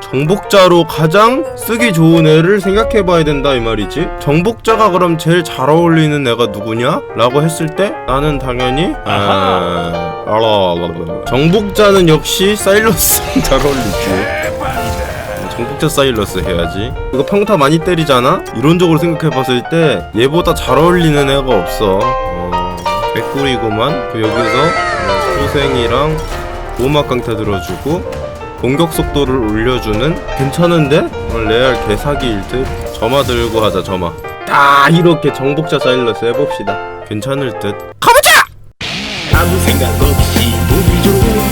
정복자로 가장 쓰기 좋은 애를 생각해 봐야 된다 이 말이지. 정복자가 그럼 제일 잘 어울리는 애가 누구냐? 라고 했을 때 나는 당연히 아... 알아. 정복자는 역시 사일러스 잘 어울리지. 정복자 사일러스 해야지. 이거 평타 많이 때리잖아? 이론적으로 생각해 봤을 때 얘보다 잘 어울리는 애가 없어 어... 개꿀이구만 그 여기서 어, 소생이랑 보호막 강타 들어주고 공격 속도를 올려주는 괜찮은데? 어, 레알 개사기일 듯 점화 들고 하자 점화. 딱 이렇게 정복자 사일러스 해봅시다. 괜찮을 듯. 가보자! 아무 생각 없이 좋은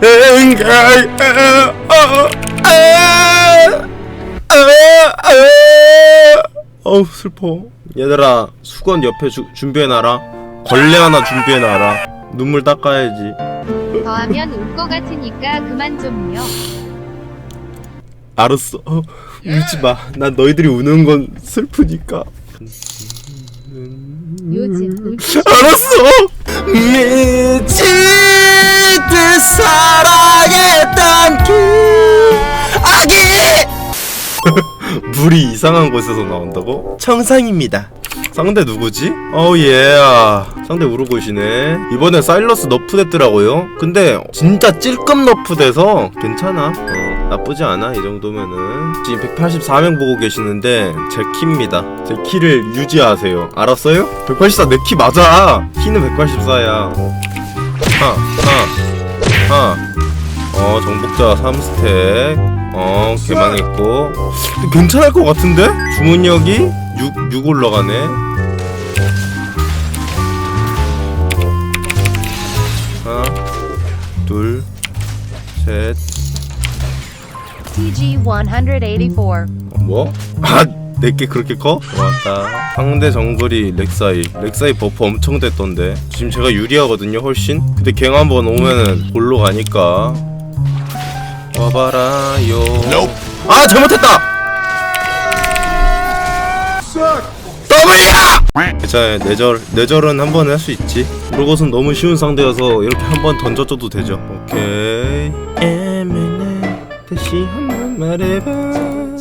생각 어우 슬퍼. 얘들아 수건 옆에 주, 준비해놔라. 걸레 하나 준비해놔라. 눈물 닦아야지. 더하면 울 것 같으니까 그만 좀요. 알았어. 어, 울지 마. 난 너희들이 우는 건 슬프니까. 요즘 울 알았어. 미칠 듯 사랑했던 그 아기 물이 이상한 곳에서 나온다고? 청상입니다. 상대 누구지? 어우 예 상대 우르고시네. 이번에 사일러스 너프됐더라고요. 근데 진짜 찔끔 너프돼서 괜찮아. 어, 나쁘지 않아 이 정도면은. 지금 184명 보고 계시는데 제 키입니다. 제 키를 유지하세요. 알았어요? 184 내 키 맞아. 키는 184야. 하하하. 어 정복자 3스택 어 개망했고 괜찮을 것 같은데? 주문력이 6, 6 올라가네 하나 둘 셋 TG-184. 뭐? 아 내게 그렇게 커? 고맙다 상대 정글이 렉사이 렉사이 버프 엄청 됐던데 지금 제가 유리하거든요 훨씬 근데 갱 한번 오면은 골로 가니까 와봐라요. 아 잘못했다! 더블이야! 괜찮아요 내절 내절은 한 번에 할 수 있지. 로봇은 너무 쉬운 상대여서 이렇게 한 번 던져줘도 되죠. 오케이. 애매네 다시 한 번 말해봐.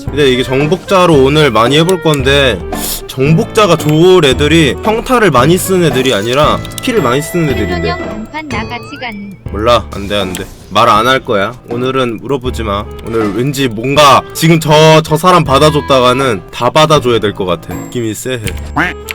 근데 이게 정복자로 오늘 많이 해볼 건데 정복자가 좋을 애들이 평타를 많이 쓰는 애들이 아니라 스킬을 많이 쓰는 애들인데 판 나 같이 가는. 몰라 안돼 안돼. 말 안 할 거야. 오늘은 물어보지 마. 오늘 왠지 뭔가 지금 저 저 사람 받아줬다가는 다 받아줘야 될 것 같아. 느낌이 쎄해.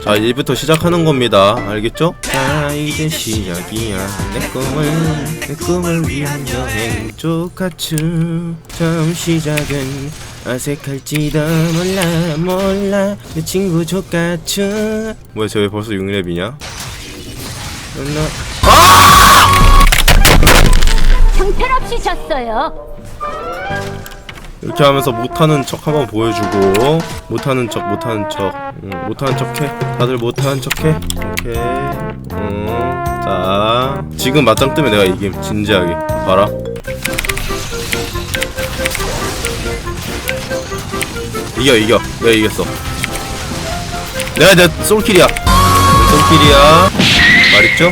자 이제부터 시작하는 겁니다. 알겠죠? 자 이제 시작이야. 내 꿈을 내 꿈을 위한 여행. 조카츠 처음 시작은 어색할지도 몰라 몰라. 내 친구 조카츠 뭐야 쟤 왜 벌써 6렙이냐? 나 졌어요. 이렇게 하면서 못하는 척 한번 보여주고 못하는 척 못하는 척 응, 못하는 척해. 다들 못하는 척해. 오케이 응. 자. 지금 맞짱 뜨면 내가 이김 진지하게. 봐라. 이겨 이겨. 내가 이겼어. 내가 내 솔킬이야. 솔킬이야. 말했죠?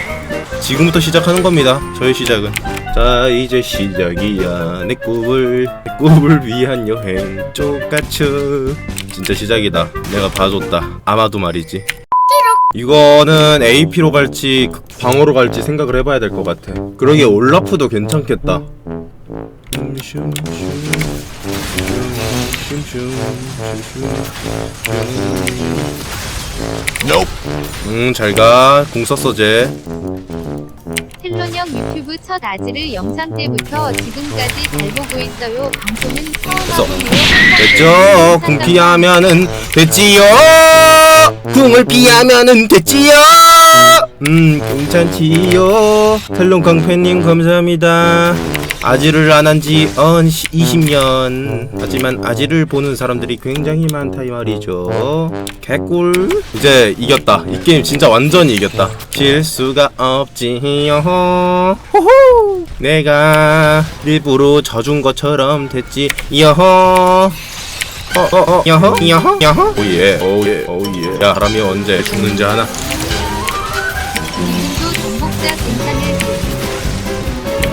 지금부터 시작하는 겁니다. 저의 시작은 자 이제 시작이야. 내 꿈을 내 꿈을 위한 여행. 쪼까츠. 진짜 시작이다. 내가 봐줬다. 아마도 말이지. 이거는 AP로 갈지 방어로 갈지 생각을 해봐야 될 것 같아. 그러기에 올라프도 괜찮겠다. 음, 슝, 슝, 슝, 슝, 슝, 슝. 음, 잘 가. 공 썼어, 쟤. 텔론 형 유튜브 첫 아지를 영상 때부터 지금까지 잘 보고 있어요. 방송은 처음. 하고요. 됐죠? 궁 피하면은 됐지요? 궁을 피하면은 됐지요? 음, 괜찮지요? 텔론 강팬님 감사합니다. 아지를 안 한 지 언 20년. 하지만 아지를 보는 사람들이 굉장히 많다 이 말이죠. 개꿀. 이제 이겼다. 이 게임 진짜 완전히 이겼다. 실수가 없지요. 호호. 내가 일부러 져준 것처럼 됐지요. 어어어 야허 야허 야허 오예 오예 오예 야 사람이 언제 죽는지 하나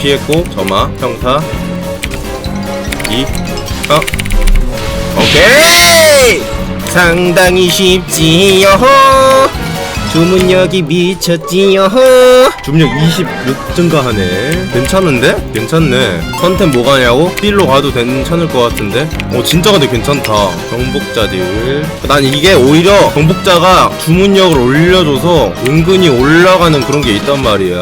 피했고 점화 평타. 이 어. 오케이! 상당히 쉽지요 주문력이 미쳤지요. 주문력 26 증가하네. 괜찮은데? 괜찮네. 선템 뭐 가냐고? 딜로 가도 괜찮을 것 같은데? 어 진짜 근데 괜찮다. 정복자들. 난 이게 오히려 정복자가 주문력을 올려줘서 은근히 올라가는 그런 게 있단 말이야.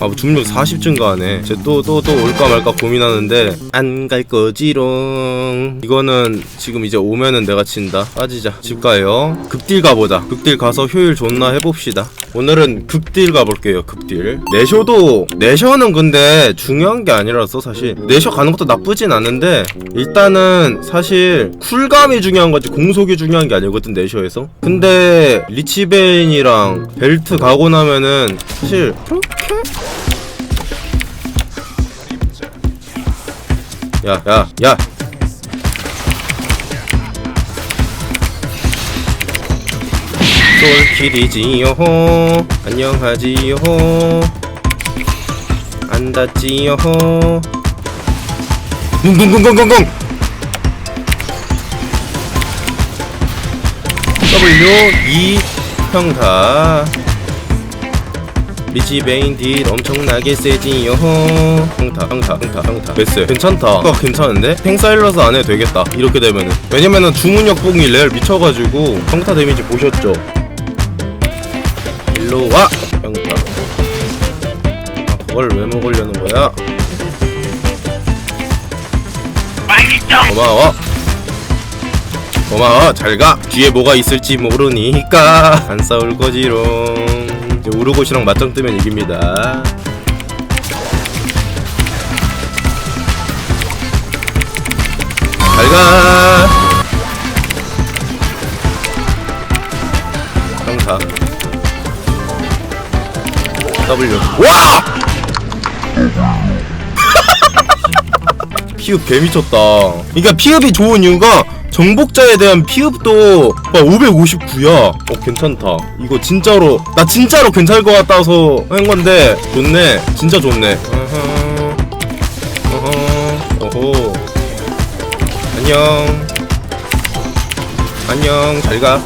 아 주문력 40 증가하네. 이제 또또 또 올까 말까 고민하는데 안 갈 거지롱. 이거는 지금 이제 오면은 내가 친다. 빠지자. 집 가요. 극딜 가보자. 극딜 가서 효율 존나 해봅 시다. 오늘은 극딜 가볼게요 극딜. 내쇼도 내쇼는 근데 중요한 게 아니라서 사실 내쇼 가는 것도 나쁘진 않은데 일단은 사실 쿨감이 중요한 거지 공속이 중요한 게 아니거든 내쇼에서. 근데 리치베인이랑 벨트 가고 나면은 사실 그렇게 야, 야, 야. 솔킬이지요. 안녕하지요. 안 닿지요. 궁궁궁궁궁궁. W 2 평타. 리치 베인 딜 엄청나게 세지요 평타 평타 평타 평타 됐어요 괜찮다 어, 괜찮은데? 팽사일러스 안 해도 되겠다 이렇게 되면은 왜냐면은 주문력 뽕이 레알 미쳐가지고 평타 데미지 보셨죠? 일로 와. 평타 아 그걸 왜 먹으려는 거야? 고마워. 고마워. 잘가. 뒤에 뭐가 있을지 모르니까. 안 싸울 거지롱. 이제 우르고시랑 맞짱 뜨면 이깁니다 W 와! 피흡 개 미쳤다. 그러니까 피흡이 좋은 이유가 정복자에 대한 피흡도 막 559야. 어 괜찮다. 이거 진짜로 나 진짜로 괜찮을 것 같아서 한 건데 좋네. 진짜 좋네. 어허. 안녕. 안녕. 잘 가.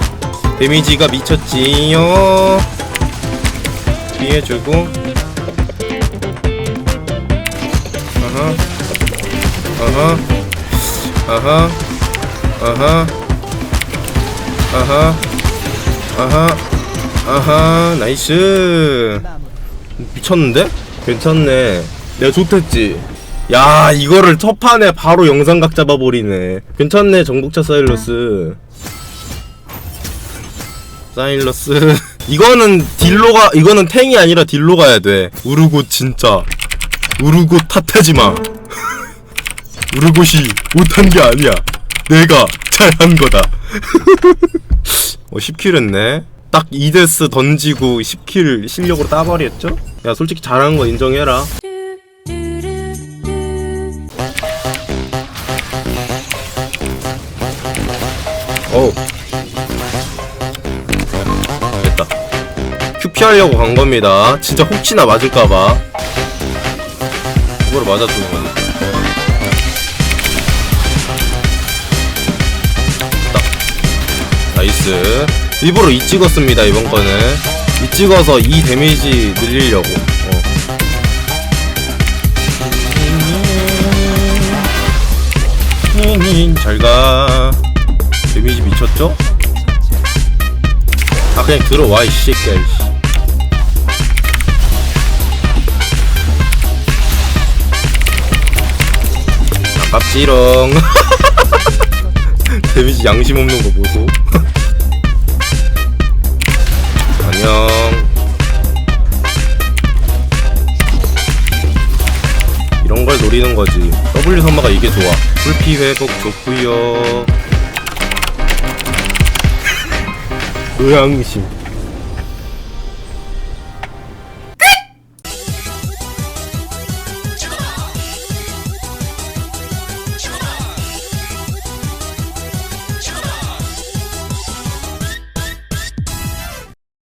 데미지가 미쳤지요. 피해주고. 어허. 어허. 어허. 어허. 어허. 어허. 어허. 나이스. 미쳤는데? 괜찮네. 내가 좋댔지. 야 이거를 첫 판에 바로 영상각 잡아버리네. 괜찮네 정복차 사일러스. 사일러스 이거는 딜로가 이거는 탱이 아니라 딜로 가야 돼 우르고 진짜 우르고 탓하지 마 우르고시 못한 게 아니야. 내가 잘한 거다. 어, 10킬 했네. 딱 2데스 던지고 10킬 실력으로 따버렸죠? 야, 솔직히 잘한 거 인정해라. 어 피하려고 간 겁니다. 진짜 혹시나 맞을까봐. 그걸 맞아주는 거지. 나이스 일부러 이 찍었습니다 이번 거는 이 찍어서 이 데미지 늘리려고 어. 잘가 데미지 미쳤죠? 아 그냥 들어와 이 새끼야 이 아깝지롱 데미지 양심 없는 거 보소. 안녕. 이런 걸 노리는 거지. W 선마가 이게 좋아. 풀피 회복 좋구요. 노양심.